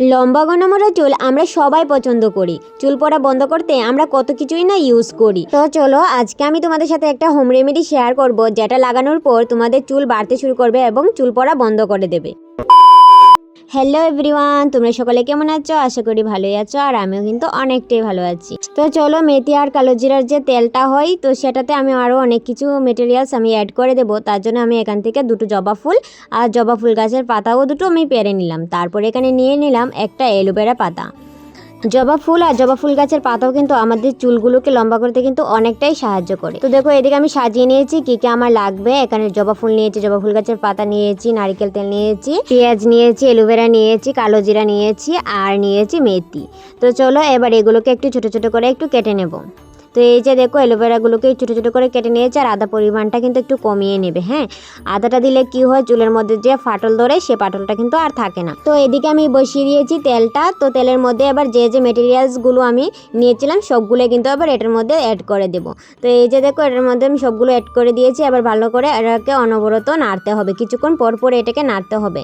লম্বা ঘনমরা চুল আমরা সবাই পছন্দ করি। চুল পড়া বন্ধ করতে আমরা কত কিছুই না ইউজ করি। তো চলো, আজকে আমি তোমাদের সাথে একটা হোম রেমেডি শেয়ার করব, যেটা লাগানোর পর তোমাদের চুল বাড়তে শুরু করবে এবং চুল পড়া বন্ধ করে দেবে। হ্যালো এভরিওয়ান তোমরা সকলে কেমন আছো? আশা করি ভালোই আছো, আর আমিও কিন্তু অনেকটাই ভালো আছি। তো চলো মেথি আর কালোজিরার যে তেলটা হয়, তো সেটাতে আমি আরও অনেক কিছু মেটেরিয়ালস আমি অ্যাড করে দেবো। তার জন্য আমি এখান থেকে দুটো জবা ফুল আর জবা ফুল গাছের পাতাও দুটো আমি পেরে নিলাম। তারপর এখানে নিয়ে নিলাম একটা এলোভেরা পাতা। জবা ফুল আর জবা ফুল গাছের পাতাও কিন্তু আমাদের চুলগুলোকে লম্বা করতে কিন্তু অনেকটাই সাহায্য করে। তো দেখো, এদিকে আমি সাজিয়ে নিয়েছি কি কি আমার লাগবে। এখানে জবা ফুল নিয়েছি, জবা ফুল গাছের পাতা নিয়েছি, নারিকেল তেল নিয়েছি, পেঁয়াজ নিয়েছি অ্যালোভেরা নিয়েছি, কালো জিরা নিয়েছি, আর নিয়েছি মেথি। তো চলো, এবার এগুলোকে একটু ছোট ছোট করে একটু কেটে নেব। তো এই যে দেখো অ্যালোভেরাগুলোকে ছোটো ছোটো করে কেটে নিয়েছে আর আদা পরিমাণটা কিন্তু একটু কমিয়ে নেবে হ্যাঁ? আদাটা দিলে কি হয়? চুলের মধ্যে যে ফাটল ধরে সে ফাটলটা কিন্তু আর থাকে না। তো এদিকে আমি বসিয়ে দিয়েছি তেলটা। তো তেলের মধ্যে এবার যে যে মেটেরিয়ালসগুলো আমি নিয়েছিলাম, সবগুলো কিন্তু আবার এটার মধ্যে অ্যাড করে দেবো। তো এই যে দেখো এটার মধ্যে আমি সবগুলো অ্যাড করে দিয়েছি। এবার ভালো করে এটাকে অনবরত নাড়তে হবে। কিছুক্ষণ পর পর এটাকে নাড়তে হবে।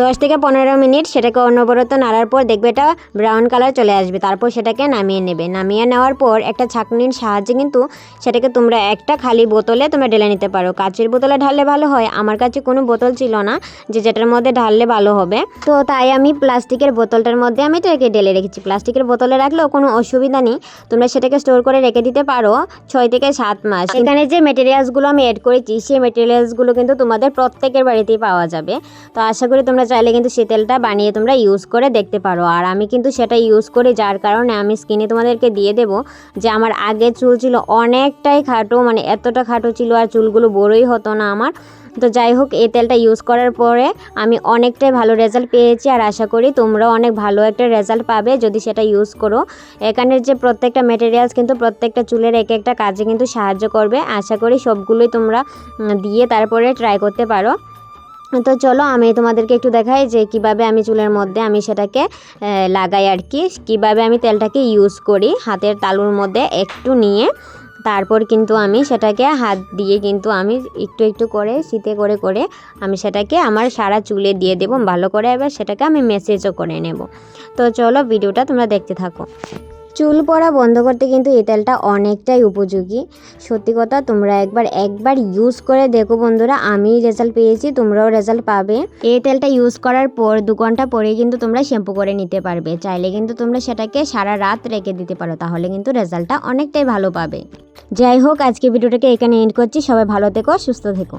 দশ থেকে পনেরো মিনিট সেটাকে অনবরত নাড়ার পর দেখবে এটা ব্রাউন কালার চলে আসবে। তারপর সেটাকে নামিয়ে নেবে। নামিয়ে নেওয়ার পর একটা ছাঁকনির সাহায্যে কিন্তু সেটাকে তোমরা একটা খালি বোতলে তোমরা ঢেলে নিতে পারো। কাচের বোতলে ঢাললে ভালো হয়, আমার কাছে কোনো বোতল ছিল না যে যেটার মধ্যে ঢাললে ভালো হবে। তো তাই আমি প্লাস্টিকের বোতলটার মধ্যে আমি এটাকে ঢেলে রেখেছি। প্লাস্টিকের বোতলে রাখলেও কোনো অসুবিধা নেই, তোমরা সেটাকে স্টোর করে রেখে দিতে পারো ছয় থেকে সাত মাস। এখানে যে মেটেরিয়ালসগুলো আমি অ্যাড করেছি, সেই মেটেরিয়ালসগুলো কিন্তু তোমাদের প্রত্যেকের বাড়িতেই পাওয়া যাবে। তো আশা করি তোমরা চাইলে কিন্তু সেই তেলটা বানিয়ে তোমরা ইউজ করে দেখতে পারো। আর আমি কিন্তু সেটা ইউজ করে যার কারণে আমি স্কিনে তোমাদেরকে দিয়ে দেবো যে আমার আগে চুল ছিল অনেকটাই খাটো মানে এতটা খাটো ছিল আর চুলগুলো বড়ই হতো না আমার। তো যাই হোক, এই তেলটা ইউজ করার পরে আমি অনেকটাই ভালো রেজাল্ট পেয়েছি আর আশা করি তোমরাও অনেক ভালো একটা রেজাল্ট পাবে যদি সেটা ইউজ করো। এখানের যে প্রত্যেকটা মেটেরিয়ালস কিন্তু প্রত্যেকটা চুলের এক একটা কাজে কিন্তু সাহায্য করবে। আশা করি সবগুলোই তোমরা দিয়ে তারপরে ট্রাই করতে পারো। তো চলো আমি তোমাদেরকে একটু দেখাই যে কীভাবে আমি চুলের মধ্যে আমি সেটাকে লাগাই আর কি। কীভাবে আমি তেলটাকে ইউজ করি, হাতের তালুর মধ্যে একটু নিয়ে, তারপর কিন্তু আমি সেটাকে হাত দিয়ে কিন্তু আমি একটু একটু করে, শীতে করে করে আমি সেটাকে আমার সারা চুলে দিয়ে দেবো, ভালো করে এবার সেটাকে আমি মেসেজও করে নেব। তো চলো ভিডিওটা তোমরা দেখতে থাকো। চুল পড়া বন্ধ করতে কিন্তু এই তেলটা অনেকটাই উপযোগী। সত্যি কথা, তোমরা একবার একবার ইউজ করে দেখো বন্ধুরা আমি রেজাল্ট পেয়েছি, তোমরাও রেজাল্ট পাবে। এই তেলটা ইউজ করার পর দু ঘণ্টা পরে কিন্তু তোমরা শ্যাম্পু করে নিতে পারবে। চাইলে কিন্তু তোমরা সেটাকে সারা রাত রেখে দিতে পারো, তাহলে কিন্তু রেজাল্টটা অনেকটাই ভালো পাবে। যাই হোক, আজকে ভিডিওটাকে এখানে এন্ড করছি। সবাই ভালো থেকো, সুস্থ থেকো।